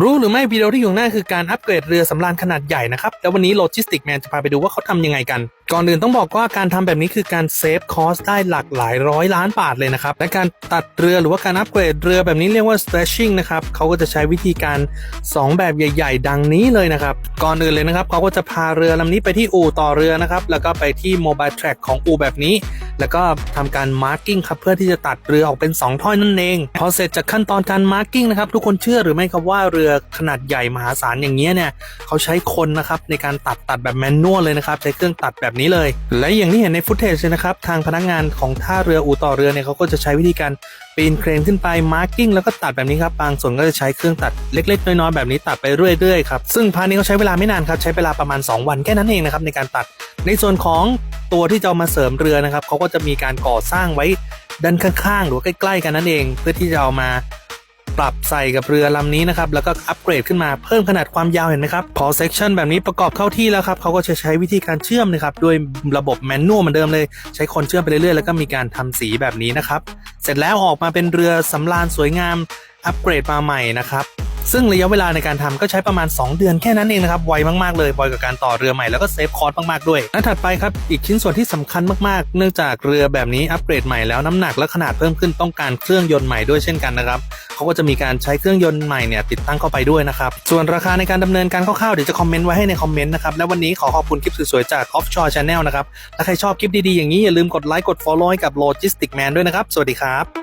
รู้หรือไม่วิดีโอที่อยู่หน้าคือการอัปเกรดเรือสำราญขนาดใหญ่นะครับ แล้ววันนี้โลจิสติกแมนจะพาไปดูว่าเขาทำยังไงกัน ก่อนอื่นต้องบอกว่าการทำแบบนี้คือการเซฟคอสได้หลากหลายร้อยล้านบาทเลยนะครับ และการตัดเรือหรือว่าการอัปเกรดเรือแบบนี้เรียกว่า stretching นะครับเขาก็จะใช้วิธีการ 2 แบบใหญ่ ๆ ดังนี้เลยนะครับ ก่อนอื่นเลยนะครับเขาก็จะพาเรือลำนี้ไปที่อู่ต่อเรือนะครับแล้วก็ไปที่โมบาย track ของอู่แบบนี้ แล้วก็ทำการ marking ครับเพื่อที่จะตัดเรือออกเป็น 2 ท่อนนั่นเองพอเสร็จจากขั้นตอนการ marking นะครับทุกคนเชื่อหรือไม่ครับว่าเรือขนาดใหญ่มหาศาลอย่างเงี้ยเนี่ยเขาใช้คนนะครับในการตัดตัดแบบแมนนวลเลยนะครับใช้เครื่องตัดแบบนี้เลย และอย่างที่เห็นในฟุตเทจเลยนะครับทางพนักงานของท่าเรืออู่ต่อเรือเนี่ยเขาก็จะใช้วิธีการปีนเครนขึ้นไป marking แล้วก็ตัดแบบนี้ครับบางส่วนก็จะใช้เครื่องตัดเล็กๆ น้อยๆแบบนี้ตัดไปเรื่อยๆครับซึ่งพาร์ทนี้เขาใช้เวลาไม่นานครับใช้เวลาประมาณ 2 วันแค่นั้นเองนะครับในการตัดในส่วนของ ตัวที่จะเอามาเสริมเรือนะครับเขาก็จะมีการก่อสร้างไว้ด้านข้างๆ หรือใกล้ ๆ กันนั่นเอง เพื่อที่จะเอามาปรับใส่กับเรือลำนี้นะครับแล้วก็อัปเกรดขึ้นมาเพิ่มขนาดความยาวเห็นไหมครับพอเซ c ชันแบบนี้ประกอบเข้าที่แล้วครับเขาก็จะใช้วิธีการเชื่อมนะครับด้วยระบบแมนนวลเหมือนเดิมเลย ใช้คนเชื่อมไปเรื่อยๆแล้วก็มีการทำสีแบบนี้นะครับเสร็จแล้วออกมาเป็นเรือสำราญสวยงามอัปเกรดมาใหม่นะครับ ซึ่งระยะเวลาในการทำก็ใช้ประมาณ 2 เดือนแค่นั้นเองนะครับไวมากๆเลยไวกับการต่อเรือใหม่แล้วก็เซฟคอสมากๆด้วยและถัดไปครับอีกชิ้นส่วนที่สำคัญมากๆ เนื่องจากเรือแบบนี้อัปเกรดใหม่แล้วน้ำหนักและขนาดเพิ่มขึ้นต้องการเครื่องยนต์ใหม่ด้วยเช่นกันนะครับเขาก็จะมีการใช้เครื่องยนต์ใหม่เนี่ยติดตั้งเข้าไปด้วยนะครับส่วนราคาในการดำเนินการคร่าวๆเดี๋ยวจะคอมเมนต์ไว้ให้ในคอมเมนต์นะครับและวันนี้ขอขอบคุณคลิปสวยๆจาก Offshore Channel นะครับถ้าใครชอบคลิปดีๆอย่างนี้อย่าลืมกดไลค์กด follow ให้กับ Logistic Man ด้วยนะครับสวัสดีครับ